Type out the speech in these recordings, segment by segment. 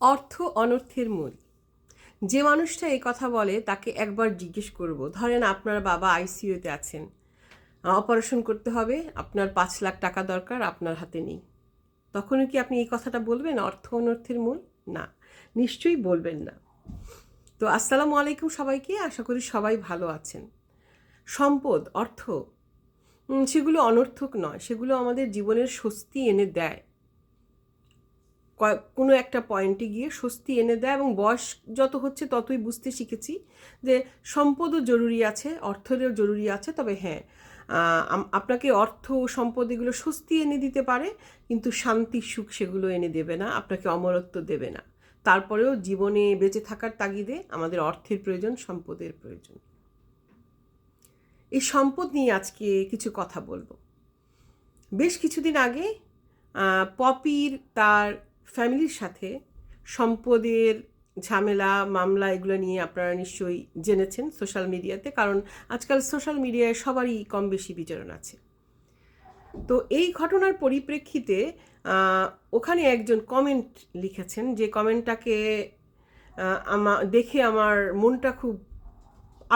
অর্থ অনর্থের মূল। যে মানুষটা এই কথা বলে, তাকে একবার জিজ্ঞেস করব, ধরেন আপনার বাবা আইসিইউতে আছেন। অপারেশন করতে হবে, আপনার পাঁচ লাখ টাকা দরকার, আপনার হাতে নেই। তখনও কি আপনি এই কথাটা বলবেন, অর্থ অনর্থের মূল? না, নিশ্চয়ই বলবেন না। তো আসসালামু আলাইকুম সবাইকে, আশা করি সবাই ভালো আছেন। সম্পদ, অর্থ সেগুলো অনর্থক নয়, সেগুলো আমাদের জীবনের স্বস্তি এনে দেয়। কোনো একটা পয়েন্টে গিয়ে স্বস্তি এনে দেয় এবং বয়স যত হচ্ছে ততই বুঝতে শিখেছি যে সম্পদও জরুরি আছে, অর্থেরও জরুরি আছে, তবে হ্যাঁ আপনাকে অর্থ সম্পদ এগুলো স্বস্তি এনে দিতে পারে, কিন্তু শান্তি, সুখ সেগুলো এনে দেবে না, আপনাকে অমরত্ব দেবে না। তারপরেও জীবনে বেঁচে থাকার তাগিদে আমাদের অর্থের প্রয়োজন, সম্পদের প্রয়োজন। এই সম্পদ নিয়ে আজকে কিছু কথা বলব। বেশ কিছুদিন আগে পপির তার ফ্যামিলির সাথে সম্পদের ঝামেলা, মামলা এগুলো নিয়ে আপনারা নিশ্চয়ই জেনেছেন সোশ্যাল মিডিয়াতে, কারণ আজকাল সোশ্যাল মিডিয়ায় সবারই কম বেশি বিচরণ আছে। তো এই ঘটনার পরিপ্রেক্ষিতে ওখানে একজন কমেন্ট লিখেছেন যে কমেন্টটাকে আমা, দেখে আমার মনটা খুব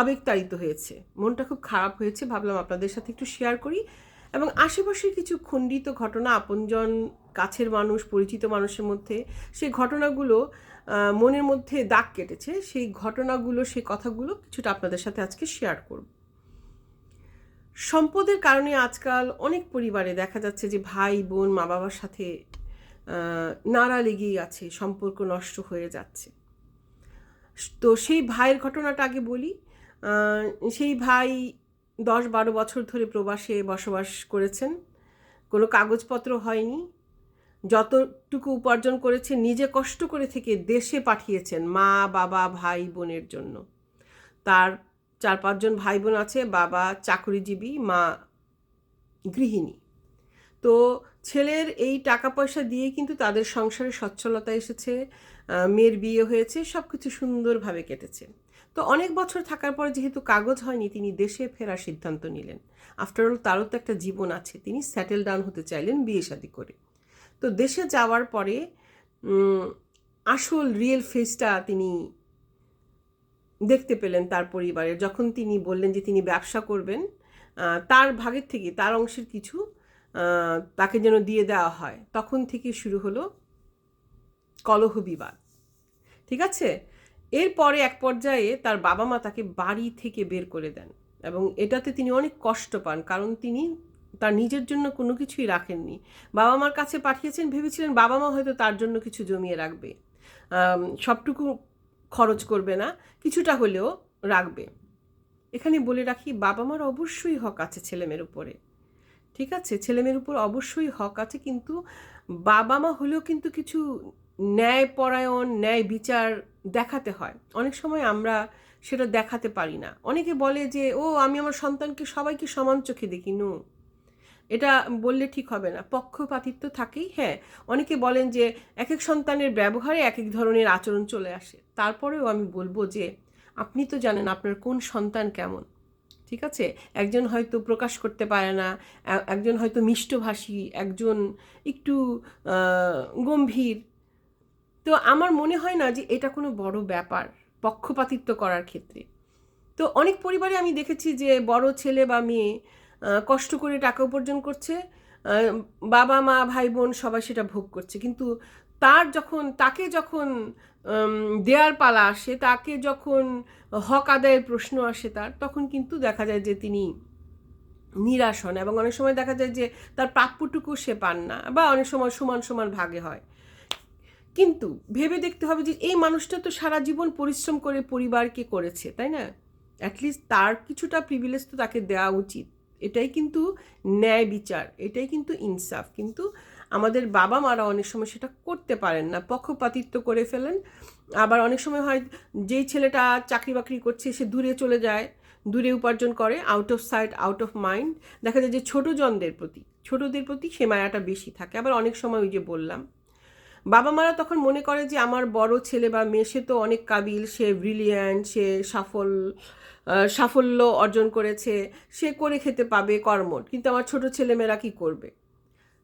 আবেগতাড়িত হয়েছে। মনটা খুব খারাপ হয়েছে। ভাবলাম আপনাদের সাথে একটু শেয়ার করি। এবং আশেপাশের কিছু খণ্ডিত ঘটনা আপনজন কাছের মানুষ, পরিচিত মানুষের মধ্যে, সেই ঘটনাগুলো মনের মধ্যে দাগ কেটেছে। সেই ঘটনাগুলো, সেই কথাগুলো কিছুটা আপনাদের সাথে আজকে শেয়ার করব। সম্পদের কারণে আজকাল অনেক পরিবারে দেখা যাচ্ছে যে ভাই, বোন মা বাবার সাথে নাড়া লেগেই আছে, সম্পর্ক নষ্ট হয়ে যাচ্ছে। তো সেই ভাইয়ের ঘটনাটা আগে বলি। সেই ভাই দশ বারো বছর ধরে প্রবাসে বসবাস করেছেন। কোনো কাগজপত্র হয়নি। যতটুকু উপার্জন করেছেন নিজে কষ্ট করে থেকে দেশে পাঠিয়েছেন মা, বাবা, ভাই, বোনের জন্য। তার চার পাঁচজন ভাই বোন আছে, বাবা চাকরিজীবী, মা গৃহিণী। তো ছেলের এই টাকা পয়সা দিয়ে কিন্তু তাদের সংসারে সচ্ছলতা এসেছে মেয়ের বিয়ে হয়েছে সব কিছু সুন্দরভাবে কেটেছে। তো অনেক বছর থাকার পর যেহেতু কাগজ হয়নি, তিনি দেশে ফেরার সিদ্ধান্ত নিলেন। আফটারঅল তারও তো একটা জীবন আছে। তিনি সেটেল ডাউন হতে চাইলেন বিয়ে শাদী করে। তো দেশে যাওয়ার পরে আসল রিয়েল ফেসটা তিনি দেখতে পেলেন তার পরিবারের যখন তিনি বললেন যে তিনি ব্যবসা করবেন তার ভাগের থেকে, তার অংশের কিছু তাকে যেন দিয়ে দেওয়া হয়। তখন থেকে শুরু হলো কলহ বিবাদ। ঠিক আছে? এরপরে এক পর্যায়ে তার বাবা মা তাকে বাড়ি থেকে বের করে দেন এবং এটাতে তিনি অনেক কষ্ট পান, কারণ তিনি তার নিজের জন্য কোনো কিছুই রাখেননি। বাবা মার কাছে পাঠিয়েছেন, ভেবেছিলেন বাবা মা হয়তো তার জন্য কিছু জমিয়ে রাখবে। সবটুকু খরচ করবে না, কিছুটা হলেও রাখবে। এখানে বলে রাখি বাবা মার অবশ্যই হক আছে ছেলেমেয়ের উপরে। ঠিক আছে? ছেলেমেয়ের উপর অবশ্যই হক আছে, কিন্তু বাবা মা হলেও কিন্তু কিছু ন্যায়পরায়ণ ন্যায় বিচার দেখাতে হয়। অনেক সময় আমরা সেটা দেখাতে পারি না। অনেকে বলে যে, ও, আমি আমার সন্তানকে সবাইকে সমান চোখে দেখি। নো। এটা বললে ঠিক হবে না। পক্ষপাতিত্ব থাকেই হ্যাঁ। অনেকে বলেন যে এক এক সন্তানের ব্যবহারে এক এক ধরনের আচরণ চলে আসে। তারপরেও আমি বলব যে, আপনি তো জানেন আপনার কোন সন্তান কেমন, ঠিক আছে? একজন হয়তো প্রকাশ করতে পারে না একজন হয়তো মিষ্টভাষী, একজন একটু গম্ভীর তো আমার মনে হয় না যে এটা কোনো বড় ব্যাপার পক্ষপাতিত্ব করার ক্ষেত্রে। তো অনেক পরিবারে আমি দেখেছি যে বড় ছেলে বা মেয়ে কষ্ট করে টাকা উপার্জন করছে বাবা, মা, ভাই, বোন সবাই সেটা ভোগ করছে। কিন্তু তার যখন, তাকে যখন দেয়ার পালা আসে, তাকে যখন হক আদায়ের প্রশ্ন আসে তার, তখন কিন্তু দেখা যায় যে তিনি নিরাশ হন এবং অনেক সময় দেখা যায় যে তার প্রাপ্যটুকু সে পান না বা অনেক সময় সমান সমান ভাগে হয়। কিন্তু ভেবে দেখতে হবে যে এই মানুষটা তো সারা জীবন পরিশ্রম করে পরিবারকে করেছে, তাই না? অ্যাটলিস্ট তার কিছুটা প্রিভিলেজ তো তাকে দেওয়া উচিত। এটাই কিন্তু ন্যায় বিচার, এটাই কিন্তু ইনসাফ। কিন্তু আমাদের বাবা মারা অনেক সময় সেটা করতে পারেন না, পক্ষপাতিত্ব করে ফেলেন। আবার অনেক সময় হয় যেই ছেলেটা চাকরি বাকরি করছে, সে দূরে চলে যায়, দূরে উপার্জন করে out of sight out of mind দেখা যায় যে ছোটো জনদের প্রতি, ছোটদের প্রতি সে মায়াটা বেশি থাকে। আবার অনেক সময় ওই যে বললাম বাবা মারা তখন মনে করে যে আমার বড় ছেলে বা মেয়ে, সে তো অনেক কাবিল, সে ব্রিলিয়ান্ট সে সাফল সাফল্য অর্জন করেছে, সে করে খেতে পাবে কর্মট কিন্তু আমার ছোট ছেলেমেয়েরা কি করবে?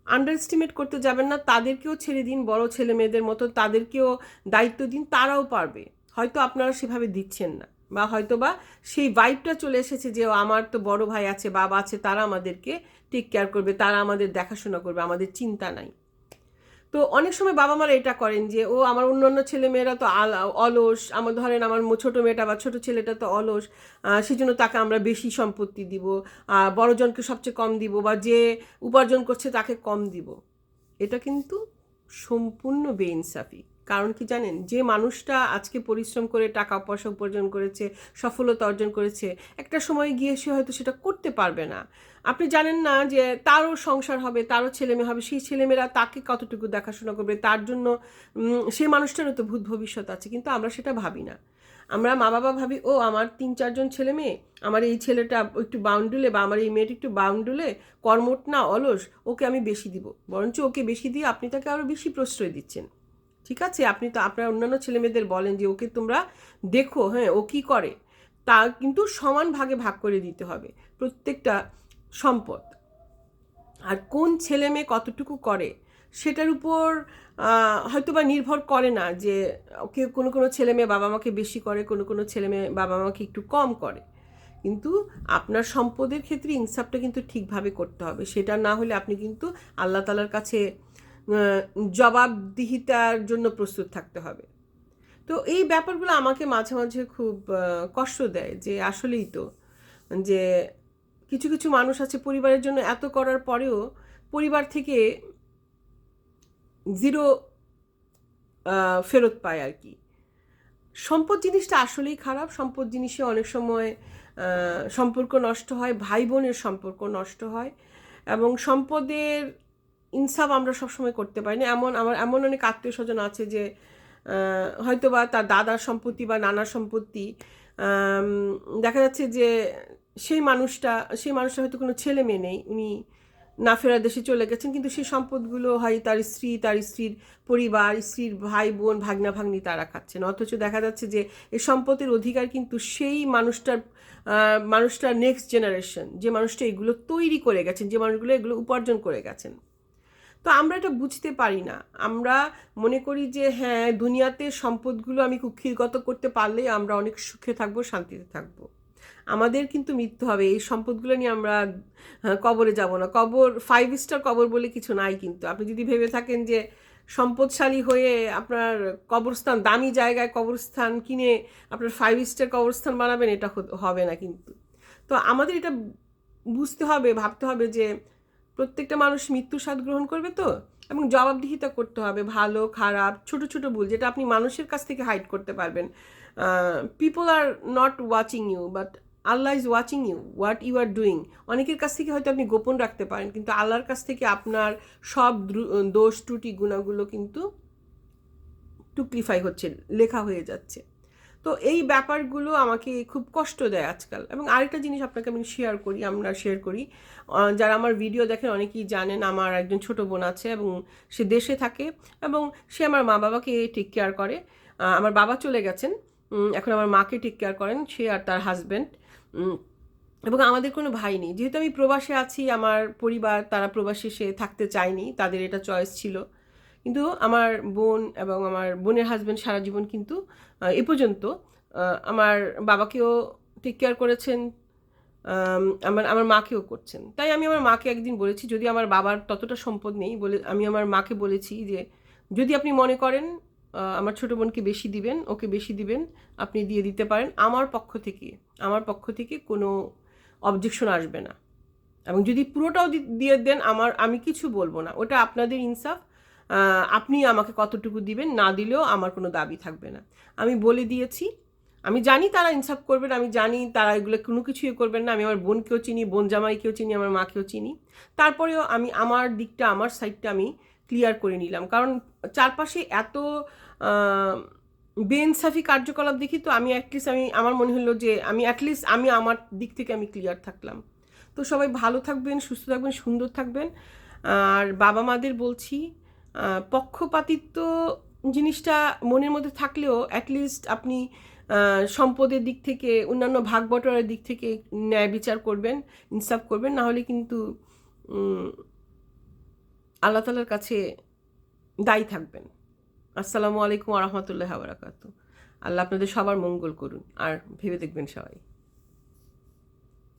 আন্ডার এস্টিমেট করতে যাবেন না, তাদেরকেও ছেড়ে দিন, বড় ছেলে মেয়েদের মতো তাদেরকেও দায়িত্ব দিন, তারাও পারবে। হয়তো আপনারা সেভাবে দিচ্ছেন না, বা হয়তো বা সেই ভাইবটা চলে এসেছে যে আমার তো বড় ভাই আছে, বাবা আছে, তারা আমাদেরকে টেক কেয়ার করবে, তারা আমাদের দেখাশোনা করবে, আমাদের চিন্তা নাই। তো অনেক সময় বাবা মারা এটা করেন যে, ও আমার অন্য ছেলে মেয়েরা তো অলস। আমার ধরেন আমার ছোটো মেয়েটা বা ছোটো ছেলেটা তো অলস। সেজন্য তাকে আমরা বেশি সম্পত্তি দিব। বড়জনকে সবচেয়ে কম দিব বা যে উপার্জন করছে তাকে কম দিব। এটা কিন্তু সম্পূর্ণ বেইনসাফি। কারণ কি জানেন? যে মানুষটা আজকে পরিশ্রম করে টাকা পয়সা উপার্জন করেছে, সফলতা অর্জন করেছে, একটা সময় গিয়ে সে হয়তো সেটা করতে পারবে না। আপনি জানেন না যে তারও সংসার হবে, তারও ছেলেমেয়ে হবে, সেই ছেলেমেয়েরা তাকে কতটুকু দেখাশোনা করবে, তার জন্য সেই মানুষটারও তো ভূত ভবিষ্যৎ আছে, কিন্তু আমরা সেটা ভাবি না। আমরা মা বাবা ভাবি, ও, আমার তিন, চারজন ছেলে মেয়ে আমার এই ছেলেটা একটু বাউন্ডুলে বা আমার এই মেয়েটা একটু বাউন্ডুলে, কর্মট না অলস, ওকে আমি বেশি দিব। বরঞ্চ ওকে বেশি দিয়ে আপনি তাকে আরও বেশি প্রশ্রয় দিচ্ছেন। ঠিক আছে? আপনি তো, আপনার অন্যান্য ছেলেমেয়েদের বলেন যে, ওকে তোমরা দেখো হ্যাঁ ও কী করে? তা কিন্তু সমান ভাগে ভাগ করে দিতে হবে, প্রত্যেকটা সম্পদ। আর কোন ছেলে মেয়ে কতটুকু করে, সেটার উপর হয়তো বা নির্ভর করে না যে, ওকে কোনো কোনো ছেলে মেয়ে বাবা মাকে বেশি করে, কোনো কোনো ছেলে মেয়ে বাবা মাকে একটু কম করে। কিন্তু আপনার সম্পদের ক্ষেত্রে ইনসাফটা কিন্তু ঠিকভাবে করতে হবে। সেটা না হলে আপনি কিন্তু আল্লাহ তালার কাছে জবাবদিহিতার জন্য প্রস্তুত থাকতে হবে। তো এই ব্যাপারগুলো আমাকে মাঝে মাঝে খুব কষ্ট দেয় যে আসলেই তো, যে কিছু কিছু মানুষ আছে পরিবারের জন্য এত করার পরেও পরিবার থেকে জিরো ফেরত পায় আর কি। সম্পদ জিনিসটা আসলেই খারাপ। সম্পদ জিনিসে অনেক সময় সম্পর্ক নষ্ট হয়, ভাই বোনের সম্পর্ক নষ্ট হয় এবং সম্পদের ইনসাফ আমরা সবসময় করতে পারি না। এমন আমার, এমন অনেক আত্মীয় স্বজন আছে যে হয়তো বা তার দাদার সম্পত্তি বা নানার সম্পত্তি দেখা যাচ্ছে যে সেই মানুষটা সেই মানুষটা হয়তো কোনো ছেলে মেয়ে নেই। উনি না ফেরার দেশে চলে গেছেন, কিন্তু সেই সম্পদগুলো হয় তার স্ত্রী, তার স্ত্রীর পরিবার, স্ত্রীর ভাই বোন, ভাগনা ভাগ্নি তারা খাচ্ছেন। অথচ দেখা যাচ্ছে যে এই সম্পদের অধিকার কিন্তু সেই মানুষটার মানুষটার নেক্সট জেনারেশন যে মানুষটা এগুলো তৈরি করে গেছেন, যে মানুষগুলো এগুলো উপার্জন করে গেছেন। তো আমরা এটা বুঝতে পারি না। আমরা মনে করি যে হ্যাঁ দুনিয়াতে সম্পদগুলো আমি কুক্ষিগত করতে পারলেই আমরা অনেক সুখে থাকব শান্তিতে থাকব। আমাদের কিন্তু মৃত্যু হবে এই সম্পদগুলো নিয়ে আমরা হ্যাঁ, কবরে যাব না। কবর ফাইভ স্টার কবর বলে কিছু নাই কিন্তু। আপনি যদি ভেবে থাকেন যে সম্পদশালী হয়ে আপনার কবরস্থান দামি জায়গায় কবরস্থান কিনে আপনার ফাইভ স্টার কবরস্থান বানাবেন এটা হবে না কিন্তু। তো আমাদের এটা বুঝতে হবে ভাবতে হবে যে প্রত্যেকটা মানুষ মৃত্যুর স্বাদ গ্রহণ করবে তো? এবং জবাবদিহিতা করতে হবে, ভালো, খারাপ, ছোট ছোট ভুল, যেটা আপনি মানুষের কাছ থেকে হাইড করতে পারবেন। People are not watching you but Allah is watching you what you are doing অনেকের কাছ থেকে হয়তো আপনি গোপন রাখতে পারেন, কিন্তু আল্লাহর কাছ থেকে আপনার সব দোষ, ত্রুটি, গুণাগুলো কিন্তু টুকলিফাই হচ্ছে, লেখা হয়ে যাচ্ছে। তো এই ব্যাপারগুলো আমাকে খুব কষ্ট দেয় আজকাল। এবং আরেকটা জিনিস আপনাকে আমি শেয়ার করি, আমরা শেয়ার করি। যারা আমার ভিডিও দেখেন অনেকেই জানেন আমার একজন ছোট বোন আছে এবং সে দেশে থাকে এবং সে আমার মা বাবাকে টেক কেয়ার করে আমার বাবা চলে গেছেন। এখন আমার মাকে টেক কেয়ার করেন, সে আর তার হাজব্যান্ড এবং আমাদের কোনো ভাই নেই। যেহেতু আমি প্রবাসে আছি, আমার পরিবার, তারা প্রবাসে সে থাকতে চায়নি, তাদের এটা চয়েস ছিল। কিন্তু আমার বোন এবং আমার বোনের হাজব্যান্ড সারা জীবন কিন্তু এ পর্যন্ত আমার বাবাকেও টেক কেয়ার করেছেন আমার আমার মাকেও করছেন। তাই আমি আমার মাকে একদিন বলেছি, যদি আমার বাবার ততটা সম্পদ নেই বলে আমি আমার মাকে বলেছি যে, যদি আপনি মনে করেন আমার ছোটো বোনকে বেশি দিবেন, ওকে বেশি দিবেন, আপনি দিয়ে দিতে পারেন, আমার পক্ষ থেকে, আমার পক্ষ থেকে কোনো অবজেকশন আসবে না। এবং যদি পুরোটাও দিয়ে দেন, আমার, আমি কিছু বলব না। ওটা আপনাদের ইনসাফ আপনি আমাকে কতটুকু দিবেন না দিলেও আমার কোনো দাবি থাকবে না। আমি বলে দিয়েছি। আমি জানি তারা ইনসাফ করবেন, আমি জানি তারা এগুলো কোনো কিছুই করবেন না। আমি আমার বোনকেও চিনি, বোন জামাইকেও চিনি, আমার মাকেও চিনি। তারপরেও আমি আমার দিকটা, আমার সাইডটা আমি ক্লিয়ার করে নিলাম। কারণ চারপাশে এত বেইনসাফি কার্যকলাপ দেখি তো আমি অ্যাটলিস্ট আমি, আমার মনে হলো যে আমি অ্যাটলিস্ট আমি আমার দিক থেকে আমি ক্লিয়ার থাকলাম। তো সবাই ভালো থাকবেন, সুস্থ থাকবেন, সুন্দর থাকবেন। আর বাবা মাদের বলছি পক্ষপাতিত্ব জিনিসটা মনের মধ্যে থাকলেও অ্যাটলিস্ট আপনি সম্পদের দিক থেকে, অন্যান্য ভাগ বটরার দিক থেকে ন্যায় বিচার করবেন, ইনসাফ করবেন, না হলে কিন্তু আল্লাহ তালার কাছে দায়ী থাকবেন। আসসালামু আলাইকুম আরহামতুল্লাহ বারাকাতু আল্লাহ আপনাদের সবার মঙ্গল করুন। আর ভেবে দেখবেন সবাই।